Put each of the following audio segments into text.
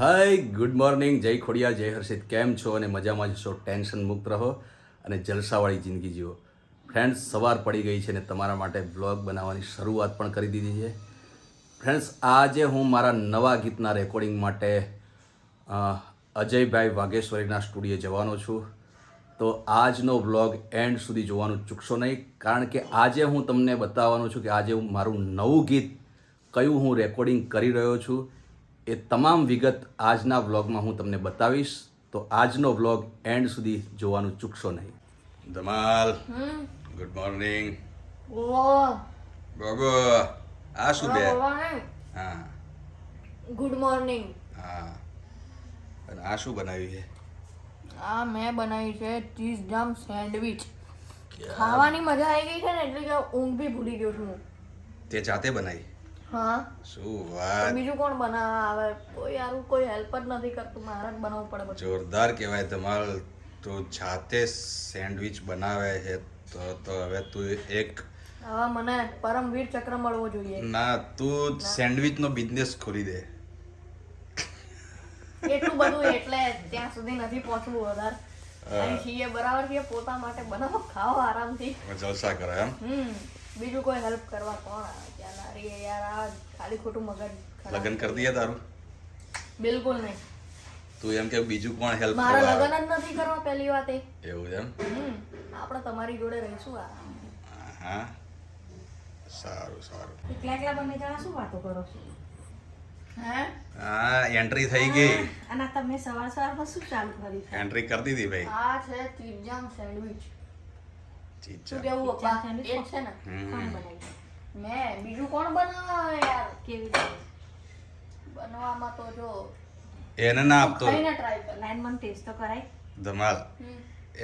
Hi good morning જય ખોડિયા જય હર્ષિત. કેમ છો? અને મજામાં જશો ટેન્શન મુક્ત રહો અને જલસાવાળી જિંદગી જીવો. ફ્રેન્ડ્સ સવાર પડી ગઈ છે અને તમારા માટે બ્લોગ બનાવવાની શરૂઆત પણ કરી દીધી છે. ફ્રેન્ડ્સ આજે હું મારા નવા ગીતના રેકોર્ડિંગ માટે અજયભાઈ વાઘેશ્વરીના સ્ટુડિયો જવાનો છું. તો આજનો બ્લોગ એન્ડ સુધી જોવાનું ચૂકશો નહીં. કારણ કે આજે હું તમને બતાવવાનું છું કે આજે હું મારું નવું ગીત કયું હું રેકોર્ડિંગ કરી રહ્યો છું એ તમામ વિગત આજના વ્લોગમાં હું તમને બતાવીશ. તો આજનો વ્લોગ એન્ડ સુધી જોવાનું ચૂકશો નહીં. ધમાલ. ગુડ મોર્નિંગ ગોગો. આ શું બે? હા ગુડ મોર્નિંગ હા. અને આ શું બનાવ્યું છે? આ મેં બનાવી છે ચીઝ જામ સેન્ડવિચ. ખાવાની મજા આવી ગઈ છે ને એટલે કે ઊંઘ બી ભૂલી ગયો છું તે જાતે બનાવી? હા? શું વાત? બીજું કોણ બનાવવા આવે કોઈ યારું કોઈ હેલ્પ જ નથી કરતું. મારે જ બનાવવું પડે બધું. જોરદાર કહેવાય તમારે. તો જાતે સેન્ડવિચ બનાવે છે તો તો હવે તું એક હવે મને પરમવીર ચક્ર મળવો જોઈએ. ના તું સેન્ડવિચનો બિઝનેસ ખોલી દે. એટલું બધું એટલે ત્યાં સુધી નથી પહોંચવું વધારે. અહીં છીએ બરાબર છીએ પોતા માટે બનાવો ખાઓ આરામથી. જલસા કરો એમ? હમ. બીજું કોઈ હેલ્પ કરવા કોણ આવે? ત્યાં નારી યાર આ ખાલી ખોટું મગજ. લગ્ન કરી દઈએ તારું? બિલકુલ નહીં. તું એમ કે બીજું કોણ હેલ્પ મારે લગ્ન જ નથી કરવા પહેલી વાત. એ એવું એમ? આપણે તમારી જોડે રહીશું આ. હા સારું સારું. એકલા એકલા બંને જણા શું વાતો કરો છો? હે? હા એન્ટ્રી થઈ ગઈ. અને તમે સવાર સવારમાં શું ચાલુ કરી એન્ટ્રી કરી દીધી ભાઈ. આ છે ચીજામ સેન્ડવિચ શું કેવું પપ્પા એ છે ને? કોણ બનાવી? મેં બીજું કોણ બનાવે યાર? કેવી રીતે? બનવામાં તો જો એને ના આપતો. ખાઈને ટ્રાય કર. લાઈન મને ટેસ્ટ તો કરાય. ધમાલ.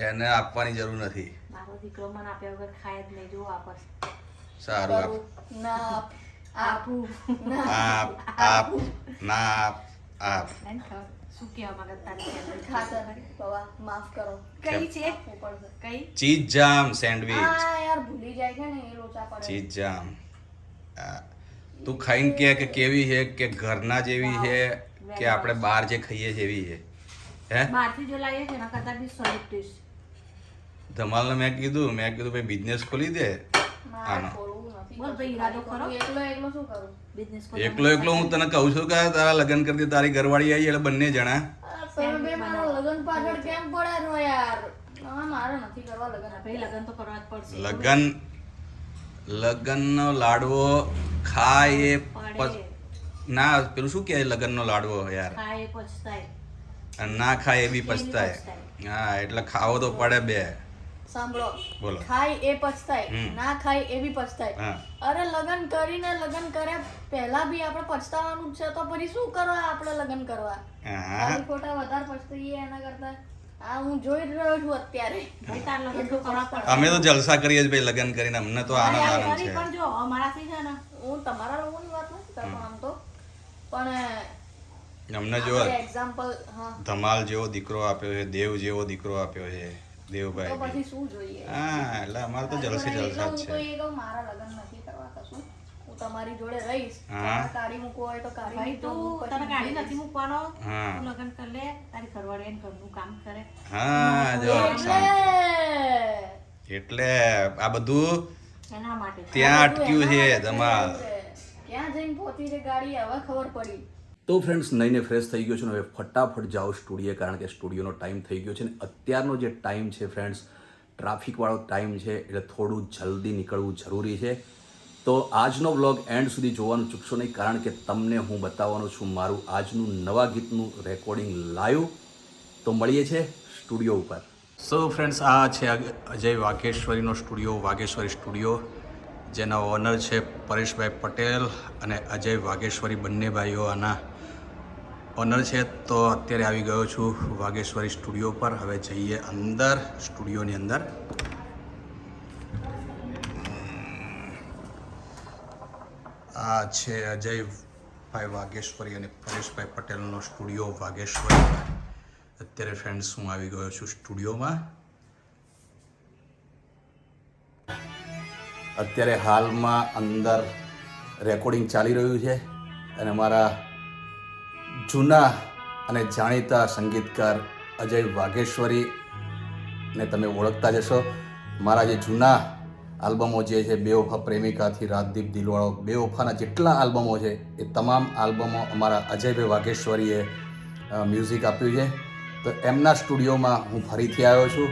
એને આપવાની જરૂર નથી. મારો દીકરો મને આપ્યા વગર ખાય જ નહીં. જો વાપસ સારું આપ. ના આપું. ના આપ. આપ ના આપ આપ. શું કહેવા માંગે ખાતર બાબા માફ કરો. કઈ છે? કઈ? Cheese jam sandwich. આ યાર ભૂલી જાય છે ને એ લોચા પડે. ચીઝ જામ તું ખાઈને કે કે કેવી છે કે ઘરના જેવી છે કે આપણે બહાર જે ખાઈએ જેવી એવી છે. હે? બહારથી જો લાવીએ છે એના કરતાં બી solid taste. ધમાલને મેં કીધું મેં કીધું ભાઈ બિઝનેસ ખોલી દે. આનો. બોલ ભાઈ, ઈરાદો કરો. એકલો એકલો શું કરું? એકલો એકલો હું તને કહું છું કે તારા લગ્ન કરતી તારી ઘરવાળી આવી એટલે બંને જણા. તમે બે મારા લગ્ન પાછળ કેમ પડ્યા છો યાર? મારે નથી કરવા લગ્ન ભાઈ લગ્ન તો કરવા જ પડશે. લગ્ન લગ્નનો લાડવો ખાય એ પછ- ના પેલું શું કહેવાય લગ્નનો લાડવો યાર? ખાય પછતાય. ના ખાય એ બી પછતાય. હા એટલે ખાવો તો પડે બે. સાંભળો. બોલો. ખાય એ પછતાય. ના ખાય એ બી પછતાય. અરે લગ્ન કરીને લગ્ન કર્યા પહેલા બી આપણે પછતાવાનું છે તો પછી શું કરવા આપણે લગન કરવા? ખાલી ખોટા વધારે પછતાઈએ એના કરતા. આ હું જોઈ જ રહ્યો છું અત્યારે. ભાઈ તાર લગ્ન તો કરવા પડશે. અમે તો જલસા કરીએ જ ભાઈ લગન કરીને. અમને તો આનંદ આનંદ છે. પણ જો અમારાથી છે ને હું તમારા રોવાની વાત નથી કરતો આમ તો. પણ અમને જો એક્ઝામ્પલ હા. ધમાલ જેવો દીકરો આપ્યો છે દેવ જેવો દીકરો આપ્યો છે. તો પછી શું જોઈએ? હા એટલે અમારે તો જલસે જલસા હું જ તો એ કહું મારા લગ્ન નથી કરવા કશું. હું તમારી જોડે રહીશ. હા. તમારે કાઢી હોય તો કાઢી ભાઈ તું તને ગાડી નથી મૂકવાનો? તું લગ્ન કર લે તારી ઘરવાળી એને ઘરનું કામ કરે. હા જો એટલે આ બધું એના માટે. ત્યાં અટક્યું છે છે. ક્યાં જઈને પહોંચી છે ગાડી? હવે ખબર પડી. તો ફ્રેન્ડ્સ નઈને ફ્રેશ થઈ ગયો છું હવે ફટાફટ જાઓ સ્ટુડિયો કારણ કે સ્ટુડિયોનો ટાઈમ થઈ ગયો છે ને અત્યારનો જે ટાઈમ છે ફ્રેન્ડ્સ ટ્રાફિકવાળો ટાઈમ છે એટલે થોડું જલ્દી નીકળવું જરૂરી છે. તો આજનો બ્લોગ એન્ડ સુધી જોવાનું ચૂકશો નહીં, કારણ કે તમને હું બતાવવાનો છું મારું આજનું નવા ગીતનું રેકોર્ડિંગ લાઈવ તો મળીએ છે સ્ટુડિયો ઉપર. સો ફ્રેન્ડ્સ આ છે અજય વાઘેશ્વરીનો સ્ટુડિયો વાઘેશ્વરી સ્ટુડિયો જેના ઓનર છે પરેશભાઈ પટેલ અને અજય વાઘેશ્વરી બંને ભાઈઓ આના ઓનર છે તો અત્યારે આવી ગયો છું વાઘેશ્વરી સ્ટુડિયો પર. હવે જઈએ અંદર, સ્ટુડિયોની અંદર. આ છે અજયભાઈ વાઘેશ્વરી અને પરેશભાઈ પટેલનો સ્ટુડિયો વાઘેશ્વરી અત્યારે ફ્રેન્ડ્સ હું આવી ગયો છું સ્ટુડિયોમાં. અત્યારે હાલમાં અંદર રેકોર્ડિંગ ચાલી રહ્યું છે અને મારા જૂના અને જાણીતા સંગીતકાર અજય વાઘેશ્વરી ને તમે ઓળખતા જશો મારા જે જૂના આલ્બમો જે છે બેવફા પ્રેમિકાથી રાજદીપ દિલવાળો બેવફાના જેટલા આલ્બમો છે, એ તમામ આલ્બમો અમારા અજયભાઈ વાઘેશ્વરીએ મ્યુઝિક આપ્યું છે. તો એમના સ્ટુડિયોમાં હું ફરીથી આવ્યો છું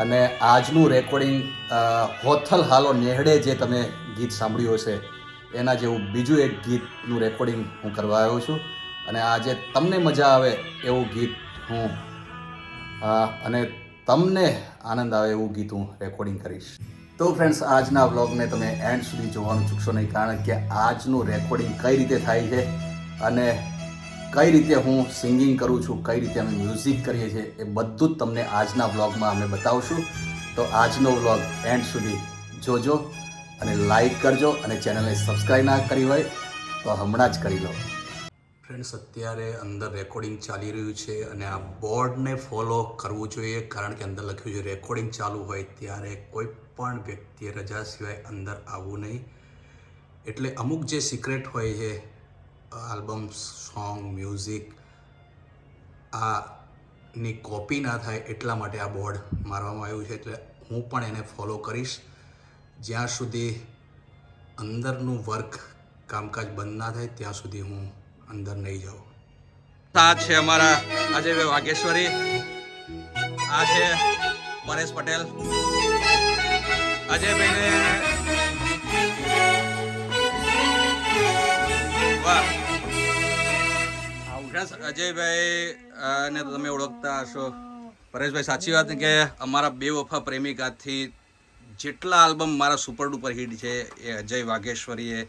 અને આજનું રેકોર્ડિંગ હોથલ હાલો નેહડે જે તમે ગીત સાંભળ્યું હશે, એના જેવું બીજું એક ગીતનું રેકોર્ડિંગ હું કરવા આવ્યો છું. અને આજે તમને મજા આવે એવું ગીત હું અને તમને આનંદ આવે એવું ગીત હું રેકોર્ડિંગ કરીશ. તો ફ્રેન્ડ્સ આજના વ્લોગને તમે એન્ડ સુધી જોવાનું ચૂકશો નહીં, કારણ કે આજનું રેકોર્ડિંગ કઈ રીતે થાય છે અને કઈ રીતે હું સિંગિંગ કરું છું, કઈ રીતે અમે મ્યુઝિક કરીએ છીએ, એ બધું જ તમને આજના વ્લોગમાં અમે બતાવશું. તો આજનો વ્લોગ એન્ડ સુધી જોજો અને લાઈક કરજો અને ચેનલને સબસ્ક્રાઈબ ના કરી હોય તો હમણાં જ કરી લો. ફ્રેન્ડ્સ અત્યારે અંદર રેકોર્ડિંગ ચાલી રહ્યું છે અને આ બોર્ડને ફોલો કરવું જોઈએ, કારણ કે અંદર લખ્યું છે રેકોર્ડિંગ ચાલુ હોય ત્યારે કોઈ પણ વ્યક્તિએ રજા સિવાય અંદર આવવું નહીં. એટલે અમુક જે સિક્રેટ હોય છે આલ્બમ સોંગ મ્યુઝિક આ ની કોપી ના થાય એટલા માટે આ બોર્ડ મારવામાં આવ્યું છે. એટલે હું પણ એને ફોલો કરીશ. જ્યાં સુધી અંદરનું વર્ક કામકાજ બંધ ના થાય, ત્યાં સુધી હું અંદર નહીં જાઓ. આ છે અમારા અજયભાઈ વાઘેશ્વરી, આ છે પરેશ પટેલ. અજયભાઈને અજયભાઈ ને તમે ઓળખતા હશો. પરેશભાઈ, સાચી વાત કે અમારા બે વફા પ્રેમિકાથી જેટલા આલ્બમ મારા સુપર ડુપર હિટ છે એ અજય વાઘેશ્વરીએ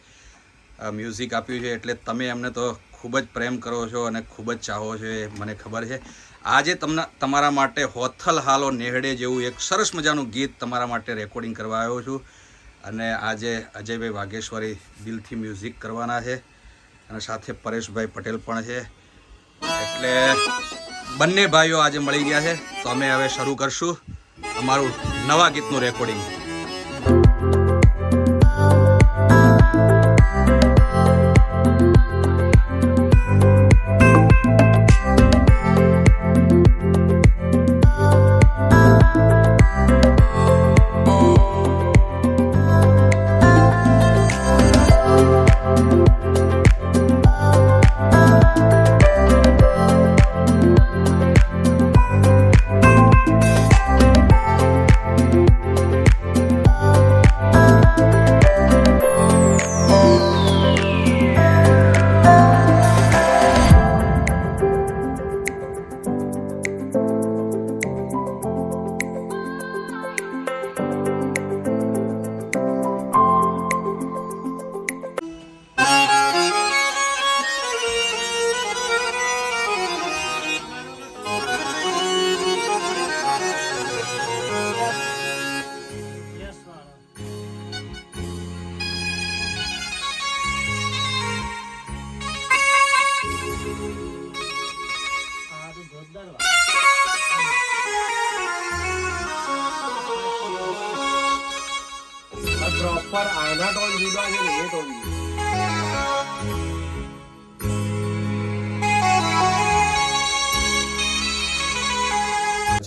મ્યુઝિક આપ્યું છે. એટલે તમે એમને તો ખૂબ જ પ્રેમ કરો છો અને ખૂબ જ ચાહો છો એ મને ખબર છે. આજે તમને તમારા માટે હોથલ હાલો નેહડે જેવું એક સરસ મજાનું ગીત તમારા માટે રેકોર્ડિંગ કરવા આવ્યો છું. અને આજે અજયભાઈ વાઘેશ્વરી દિલથી મ્યુઝિક કરવાના છે અને સાથે પરેશભાઈ પટેલ પણ છે. એટલે બંને ભાઈઓ આજે મળી ગયા છે. તો અમે હવે શરૂ કરશું અમારું નવા ગીતનું રેકોર્ડિંગ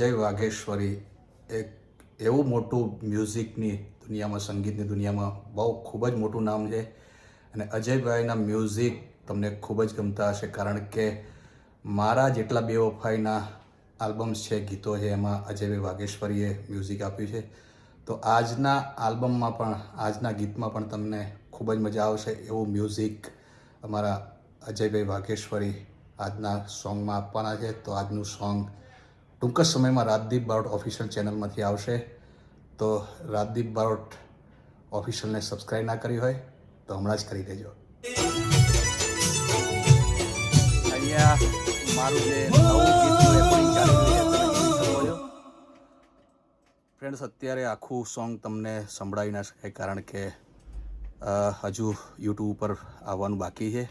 અજય વાઘેશ્વરી. એક એવું મોટું મ્યુઝિકની દુનિયામાં, સંગીતની દુનિયામાં બહુ ખૂબ જ મોટું નામ છે. અને અજયભાઈના મ્યુઝિક તમને ખૂબ જ ગમતા હશે, કારણ કે મારા જેટલા બે વફાઈના આલ્બમ્સ છે, ગીતો છે, એમાં અજયભાઈ વાઘેશ્વરીએ મ્યુઝિક આપ્યું છે. તો આજના આલ્બમમાં પણ, આજના ગીતમાં પણ તમને ખૂબ જ મજા આવશે એવું મ્યુઝિક અમારા અજયભાઈ વાઘેશ્વરી આજના સોંગમાં આપવાના છે. તો આજનું સોંગ ટૂંક જ સમયમાં રાજદીપ બારોટ ઓફિશિયલ ચેનલમાંથી આવશે. તો રાજદીપ બારોટ ઓફિશિયલને સબસ્ક્રાઈબ ના કરી હોય, તો હમણાં જ કરી દેજો. અહીંયા મારું જે શકો ફ્રેન્ડ્સ અત્યારે આખું સોંગ તમને સંભળાવી ના શકાય, કારણ કે હજુ યુટ્યુબ ઉપર આવવાનું બાકી છે.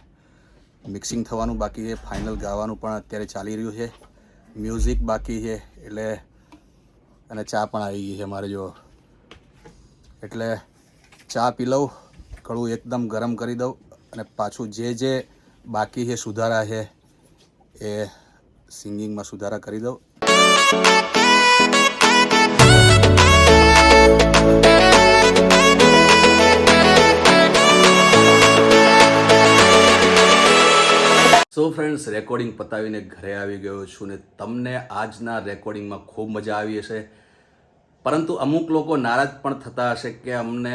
મિક્સિંગ થવાનું બાકી છે ફાઇનલ ગાવાનું પણ અત્યારે ચાલી રહ્યું છે. મ્યુઝિક બાકી છે, એટલે અને ચા પણ આવી ગઈ છે મારે જો. એટલે ચા પી લઉં કડું એકદમ ગરમ કરી દઉં અને પાછું જે જે બાકી છે સુધારા છે એ સિંગિંગમાં સુધારા કરી દઉં. સો ફ્રેન્ડ્સ રેકોર્ડિંગ પતાવીને ઘરે આવી ગયો છું ને તમને આજના રેકોર્ડિંગમાં ખૂબ મજા આવી હશે. પરંતુ અમુક લોકો નારાજ પણ થતા હશે કે અમને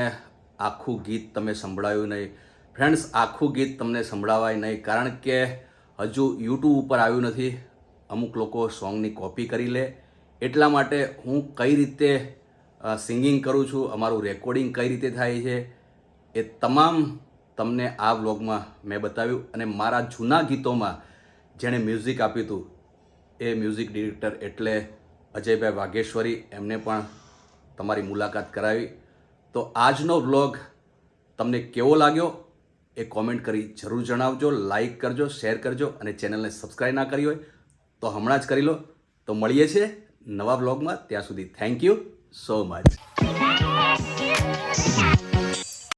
આખું ગીત તમે સંભળાયું નહીં. ફ્રેન્ડ્સ આખું ગીત તમને સંભળાવાય નહીં કારણ કે હજુ યુટ્યુબ ઉપર આવ્યું નથી. અમુક લોકો સોંગની કોપી કરી લે. એટલા માટે હું કઈ રીતે સિંગિંગ કરું છું, અમારું રેકોર્ડિંગ કઈ રીતે થાય છે, એ તમામ તમને આ વ્લોગમાં મેં બતાવ્યું અને મારા જૂના ગીતોમાં જેણે મ્યુઝિક આપ્યું હતું, એ મ્યુઝિક ડિરેક્ટર એટલે અજયભાઈ વાઘેશ્વરી, એમને પણ તમારી મુલાકાત કરાવી. તો આજનો વ્લોગ તમને કેવો લાગ્યો એ કોમેન્ટ કરી જરૂર જણાવજો લાઈક કરજો શેર કરજો અને ચેનલને સબસ્ક્રાઈબ ના કરી હોય તો હમણાં જ કરી લો. તો મળીએ છીએ નવા વ્લોગમાં. ત્યાં સુધી થેન્ક યુ સો મચ